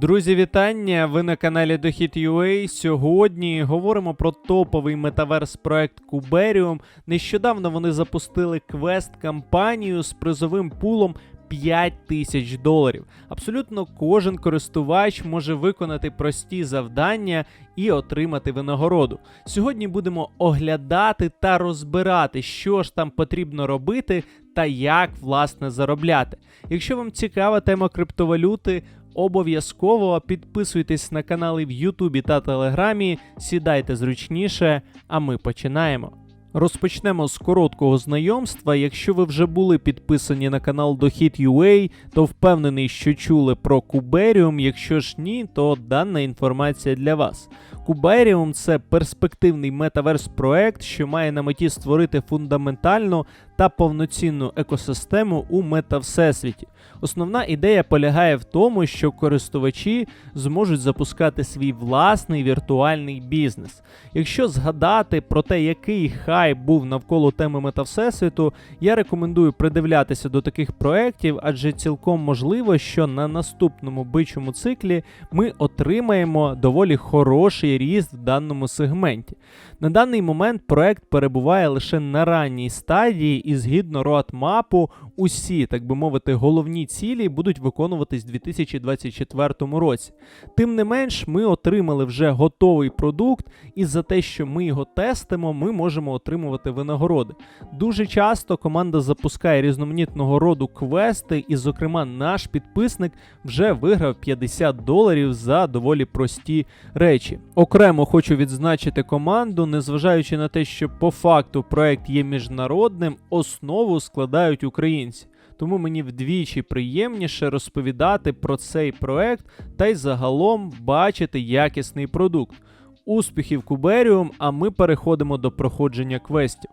Друзі, вітання! Ви на каналі Дохід.ua. Сьогодні говоримо про топовий метаверс проект Kuberium. Нещодавно вони запустили квест-кампанію з призовим пулом 5 тисяч доларів. Абсолютно кожен користувач може виконати прості завдання і отримати винагороду. Сьогодні будемо оглядати та розбирати, що ж там потрібно робити та як власне заробляти. Якщо вам цікава тема криптовалюти, обов'язково підписуйтесь на канали в Ютубі та Телеграмі, сідайте зручніше, а ми починаємо. Розпочнемо з короткого знайомства. Якщо ви вже були підписані на канал Дохід.ua, то впевнений, що чули про Куберіум. Якщо ж ні, то дана інформація для вас. Kuberium – це перспективний метаверс проект, що має на меті створити фундаментальну та повноцінну екосистему у метавсесвіті. Основна ідея полягає в тому, що користувачі зможуть запускати свій власний віртуальний бізнес. Якщо згадати про те, який хайп був навколо теми метавсесвіту, я рекомендую придивлятися до таких проєктів, адже цілком можливо, що на наступному бичому циклі ми отримаємо доволі хороший ріст в даному сегменті. На даний момент проект перебуває лише на ранній стадії, і згідно роадмапу, усі, так би мовити, головні цілі будуть виконуватись у 2024 році. Тим не менш, ми отримали вже готовий продукт, і за те, що ми його тестимо, ми можемо отримувати винагороди. Дуже часто команда запускає різноманітного роду квести, і, зокрема, наш підписник вже виграв 50 доларів за доволі прості речі. Окремо хочу відзначити команду, незважаючи на те, що по факту проект є міжнародним, основу складають українці. Тому мені вдвічі приємніше розповідати про цей проект та й загалом бачити якісний продукт. Успіхів Куберіум, а ми переходимо до проходження квестів.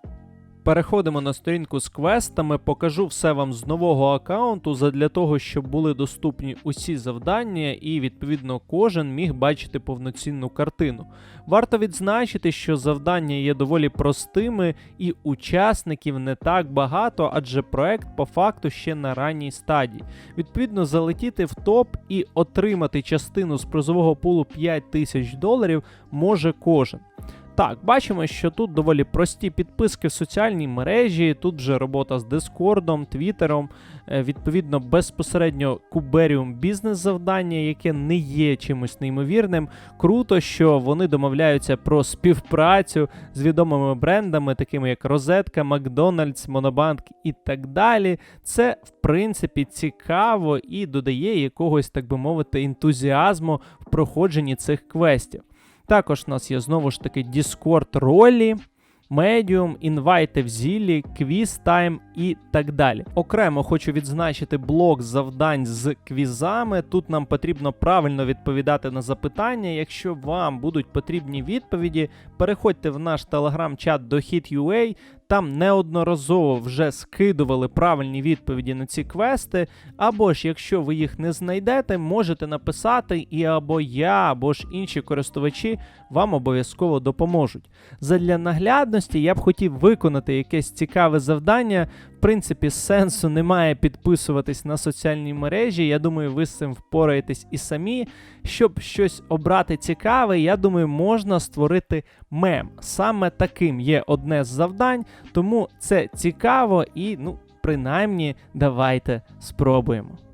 Переходимо на сторінку з квестами, покажу все вам з нового аккаунту задля того, щоб були доступні усі завдання, і відповідно кожен міг бачити повноцінну картину. Варто відзначити, що завдання є доволі простими і учасників не так багато, адже проект по факту ще на ранній стадії. Відповідно, залетіти в топ і отримати частину з призового пулу 5 тисяч доларів може кожен. Так, бачимо, що тут доволі прості підписки в соціальній мережі, тут вже робота з Дискордом, Твіттером, е, відповідно, безпосередньо Куберіум бізнес-завдання, яке не є чимось неймовірним. Круто, що вони домовляються про співпрацю з відомими брендами, такими як Розетка, Макдональдс, Монобанк і так далі. Це, в принципі, цікаво і додає якогось, так би мовити, ентузіазму в проходженні цих квестів. Також у нас є знову ж таки Discord ролі, Medium, інвайти в зілі, квіз-тайм і так далі. Окремо хочу відзначити блок завдань з квізами. Тут нам потрібно правильно відповідати на запитання. Якщо вам будуть потрібні відповіді, переходьте в наш телеграм-чат Дохід.ua, там неодноразово вже скидували правильні відповіді на ці квести. Або ж, якщо ви їх не знайдете, можете написати, і або я, або ж інші користувачі вам обов'язково допоможуть. Задля наглядності я б хотів виконати якесь цікаве завдання. Принципі, сенсу немає підписуватись на соціальні мережі. Я думаю, ви з цим впораєтесь і самі. Щоб щось обрати цікаве, я думаю, можна створити мем. Саме таким є одне з завдань, тому це цікаво і, ну, принаймні, давайте спробуємо.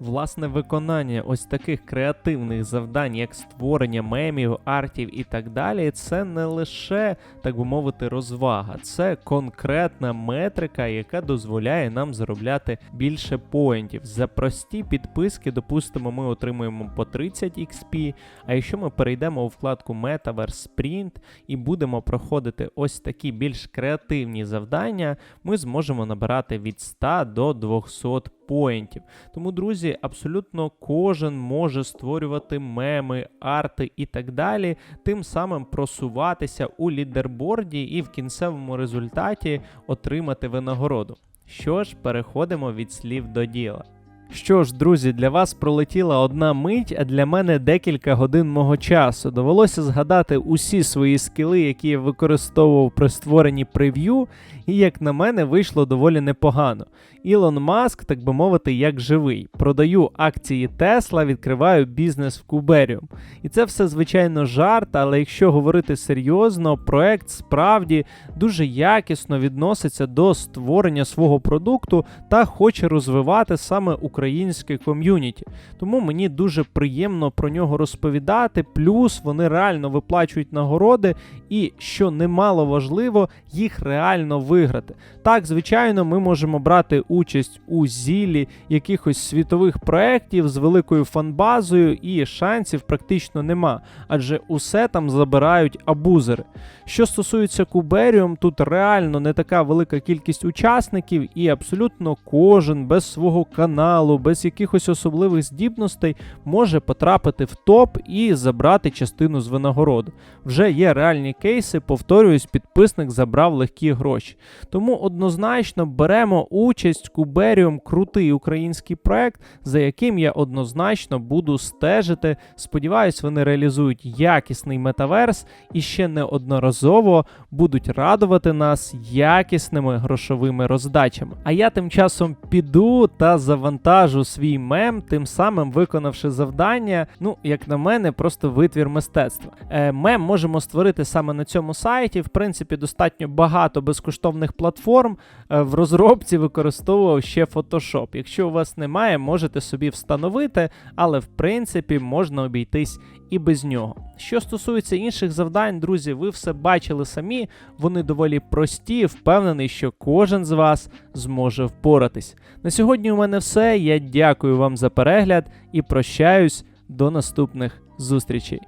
Власне, виконання ось таких креативних завдань, як створення мемів, артів і так далі, це не лише, так би мовити, розвага, це конкретна метрика, яка дозволяє нам заробляти більше поінтів. За прості підписки, допустимо, ми отримуємо по 30 XP, а якщо ми перейдемо у вкладку Metaverse Sprint і будемо проходити ось такі більш креативні завдання, ми зможемо набирати від 100 до 200 поінтів. Тому, друзі, абсолютно кожен може створювати меми, арти і так далі, тим самим просуватися у лідерборді і в кінцевому результаті отримати винагороду. Що ж, переходимо від слів до діла. Що ж, друзі, для вас пролетіла одна мить, а для мене декілька годин мого часу. Довелося згадати усі свої скіли, які я використовував при створенні прев'ю, і як на мене вийшло доволі непогано. Ілон Маск, так би мовити, як живий. Продаю акції Тесла, відкриваю бізнес в Куберіум. І це все, звичайно, жарт, але якщо говорити серйозно, проект справді дуже якісно відноситься до створення свого продукту та хоче розвивати саме українське ком'юніті. Тому мені дуже приємно про нього розповідати. Плюс вони реально виплачують нагороди, і що немало важливо, їх реально виграти. Так, звичайно, ми можемо брати участь у зілі якихось світових проєктів з великою фанбазою, і шансів практично нема, адже усе там забирають абузери. Що стосується Куберіум, тут реально не така велика кількість учасників, і абсолютно кожен без свого каналу, без якихось особливих здібностей може потрапити в топ і забрати частину з винагороди. Вже є реальні кейси, повторююсь, підписник забрав легкі гроші. Тому однозначно беремо участь Куберіум, крутий український проект, за яким я однозначно буду стежити. Сподіваюсь, вони реалізують якісний метаверс і ще неодноразово будуть радувати нас якісними грошовими роздачами. А я тим часом піду та завантажу свій мем, тим самим виконавши завдання. Ну, як на мене, просто витвір мистецтва. Е, мем можемо створити саме на цьому сайті. В принципі, достатньо багато безкоштовних платформ. Е, в розробці використовував ще Photoshop. Якщо у вас немає, можете собі встановити, але в принципі можна обійтись і без нього. Що стосується інших завдань, друзі, ви все бачили самі. Вони доволі прості. Впевнений, що кожен з вас зможе впоратись. На сьогодні у мене все. Я дякую вам за перегляд і прощаюсь до наступних зустрічей.